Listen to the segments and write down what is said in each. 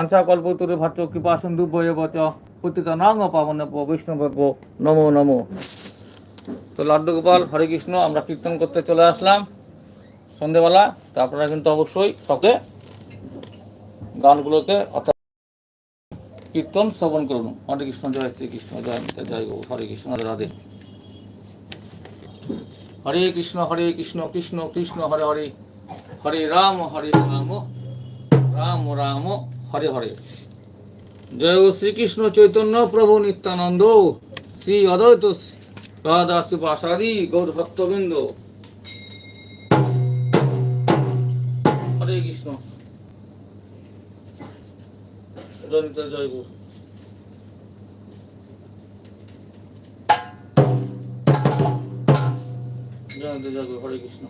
আঞ্চা কল্পতরু ভাত্র কৃপা সিন্ধু বয় বচ পতিত নাং পাবন বৈষ্ণব নমো নমো। তো লাড্ডু গোপাল, হরে কৃষ্ণ, আমরা কীর্তন করতে চলে আসলাম সন্ধেবেলা। তো আপনারা কিন্তু অবশ্যই শখে গানগুলোকে অর্থাৎ কীর্তন শ্রবণ করুন। হরে কৃষ্ণ, জয় শ্রীকৃষ্ণ জয় নিতা জয় গৌ হরে কৃষ্ণ রাধে। হরে কৃষ্ণ হরে কৃষ্ণ কৃষ্ণ কৃষ্ণ, হরে হরে। হরে রাম হরে রাম রাম রাম। হরে হরে। জয় শ্রীকৃষ্ণ চৈতন্য প্রভু নিত্যানন্দ। শ্রী অদ্বৈত রাধাশি পাশাদি গৌর ভক্তবৃন্দ। হরে কৃষ্ণ। জয় গুরু। জয় গুরু, হরে কৃষ্ণ।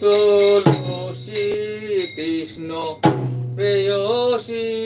তুলসী Krishna প্রেয়সী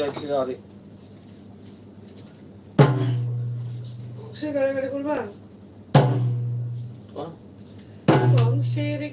guys, sorry. Kung siya, gara-gara ko naman. Ano? ano? Kung siri.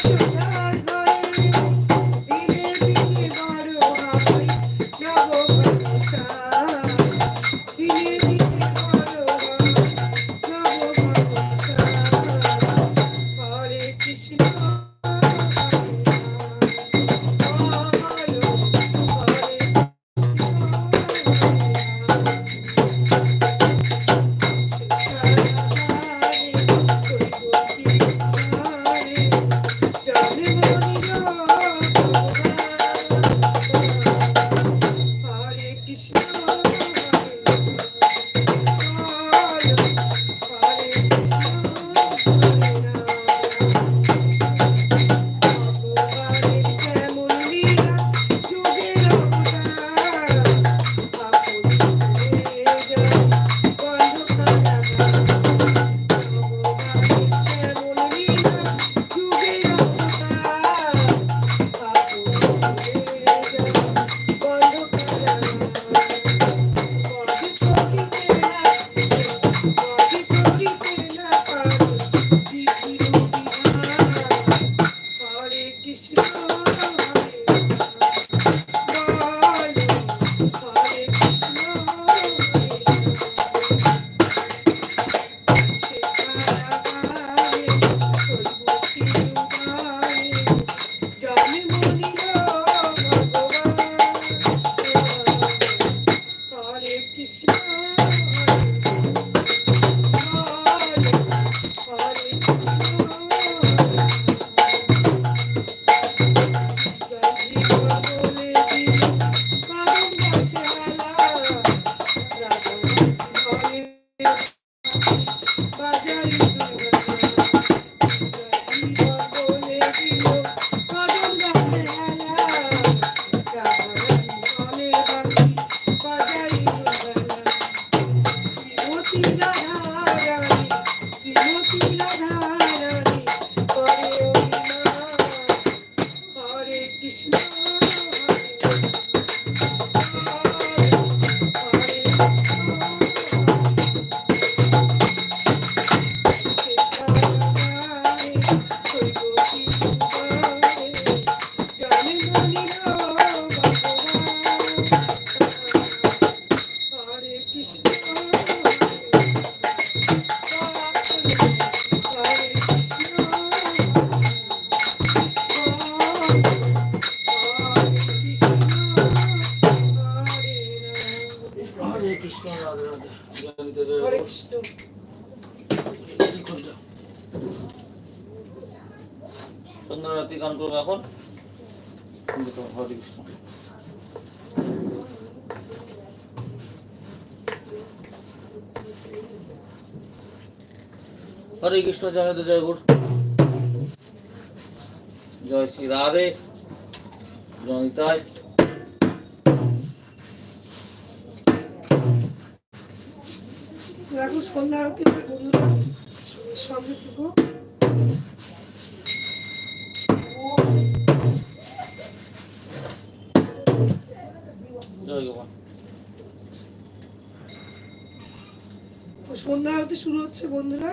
Thank you. হরে কৃষ্ণ জয়ন্ত জয় গুরু জয় শ্রী রাধে। জয়তায় সন্ধ্যা হতে শুরু হচ্ছে বন্ধুরা।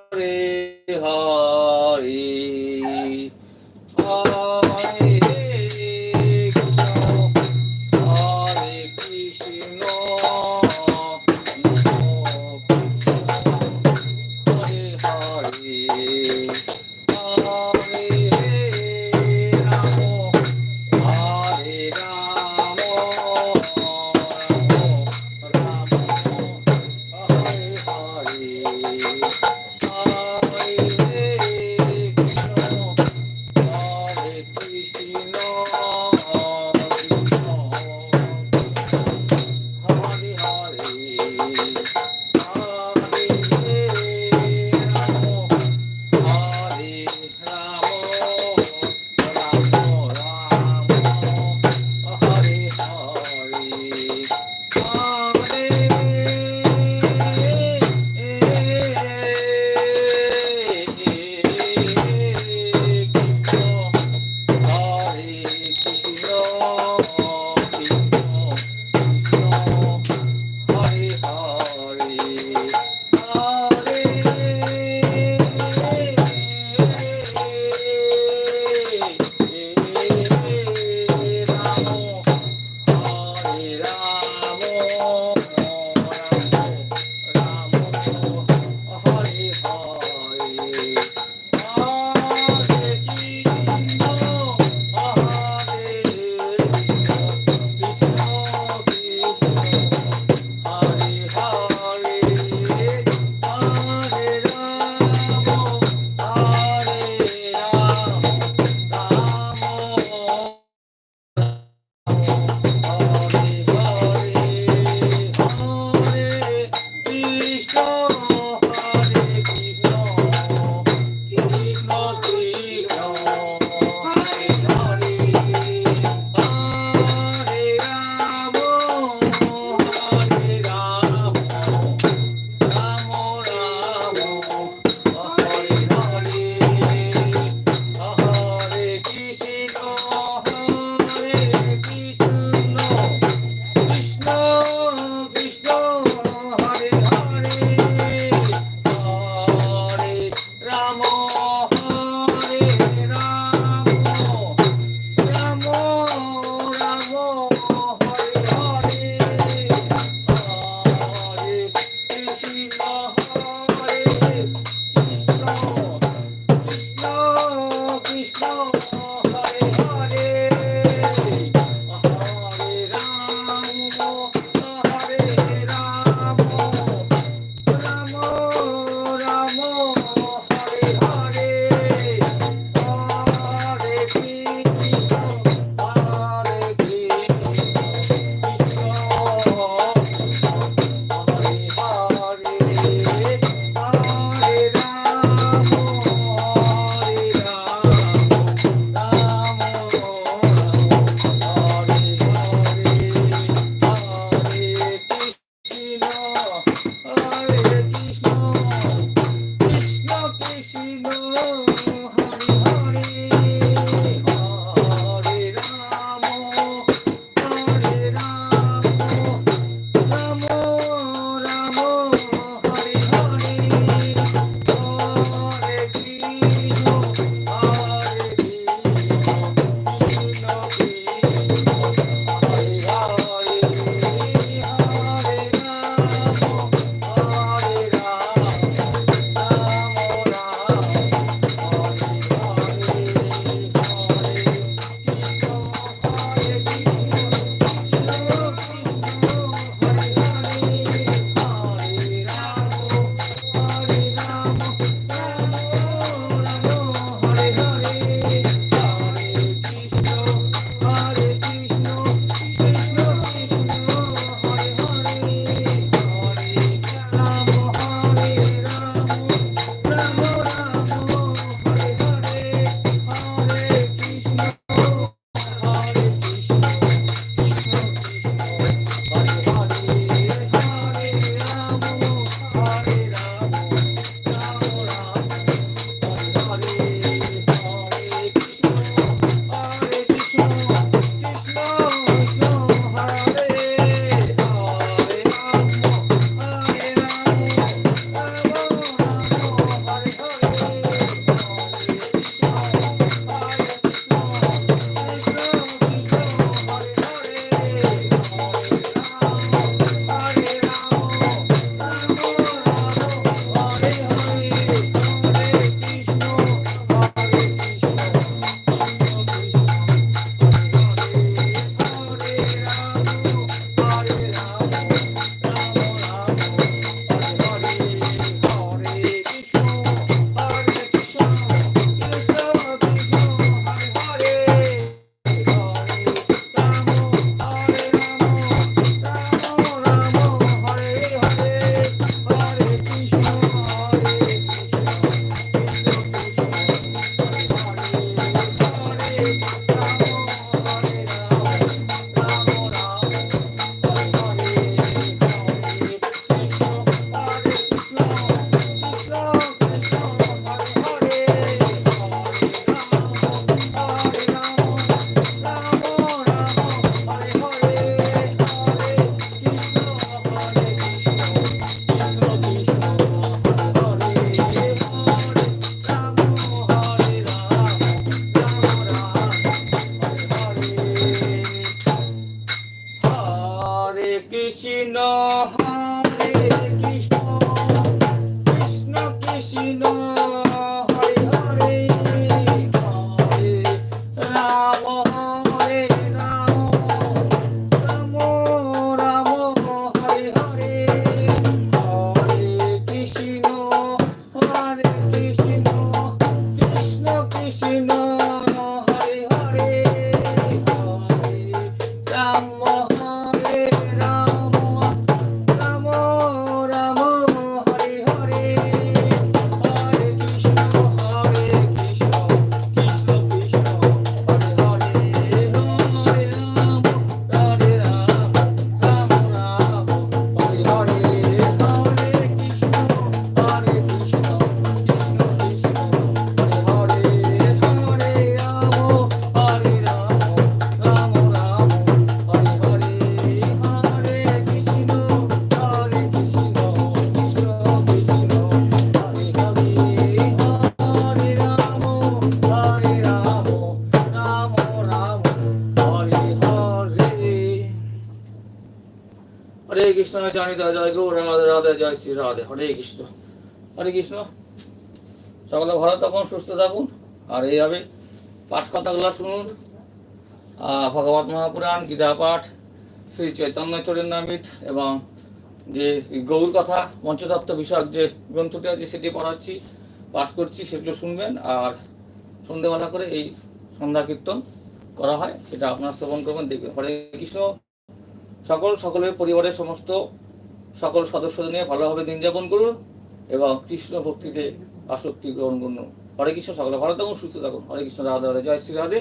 Thank you. কৃষ্ণ কৃষ্ণ জানিতা জয় গৌ রাধে রাধে জয় শ্রী রাধে হরে কৃষ্ণ হরে কৃষ্ণ সকলে ভালো থাকুন, সুস্থ থাকুন, আর এইভাবে পাঠ কথাগুলো শুনুন। ভগবত মহাপুরাণ, গীতা পাঠ, শ্রী চৈতন্য চরণামৃত এবং যে গৌর কথা, পঞ্চতত্ত্ব বিষয়ক যে গ্রন্থটি আছে, সেটি পড়াচ্ছি, পাঠ করছি, সেগুলো শুনবেন, আর সন্ধ্যেবেলা করে এই সন্ধ্যা কীর্তন করা হয়, সেটা আপনারা শ্রবণ করবেন, দেখবেন। হরে কৃষ্ণ। সকল সকলের পরিবারের সমস্ত সকল সদস্যদের নিয়ে ভালোভাবে দিন যাপন করুন এবং কৃষ্ণ ভক্তিতে আসক্তি গ্রহণ করুন। হরে কৃষ্ণ, সকলে ভালো থাকুন, সুস্থ থাকুন। হরে কৃষ্ণ, রাধা রাধা, জয় শ্রী রাধে।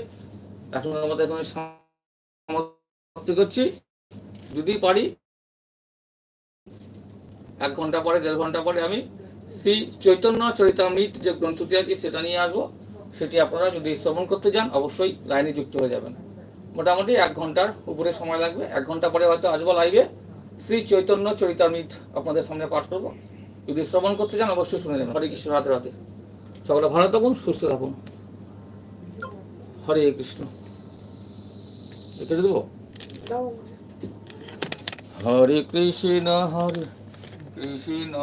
এখন আমাদের এখন সমাপ্তি করছি। যদি পারি, এক ঘণ্টা পরে, দেড় ঘণ্টা পরে আমি শ্রী চৈতন্য চরিতামৃত যে গ্রন্থটি আছে সেটা নিয়ে আসব। সেটি আপনারা যদি শ্রবণ করতে যান অবশ্যই লাইনে যুক্ত হয়ে যাবেন। মোটামুটি এক ঘণ্টার উপরে সময় লাগবে। এক ঘণ্টা পরে হয়তো আসব লাইভে শ্রী চৈতন্য চরিতামৃত আপনাদের সামনে পাঠ করব। যদি শ্রবণ করতে যান অবশ্যই শুনে নেবেন। হরে কৃষ্ণ রাতে রাতে সকলে ভালো থাকুন, সুস্থ থাকুন। হরে কৃষ্ণ। এটা দেবো? হরে কৃষ্ণ হরে কৃষ্ণ।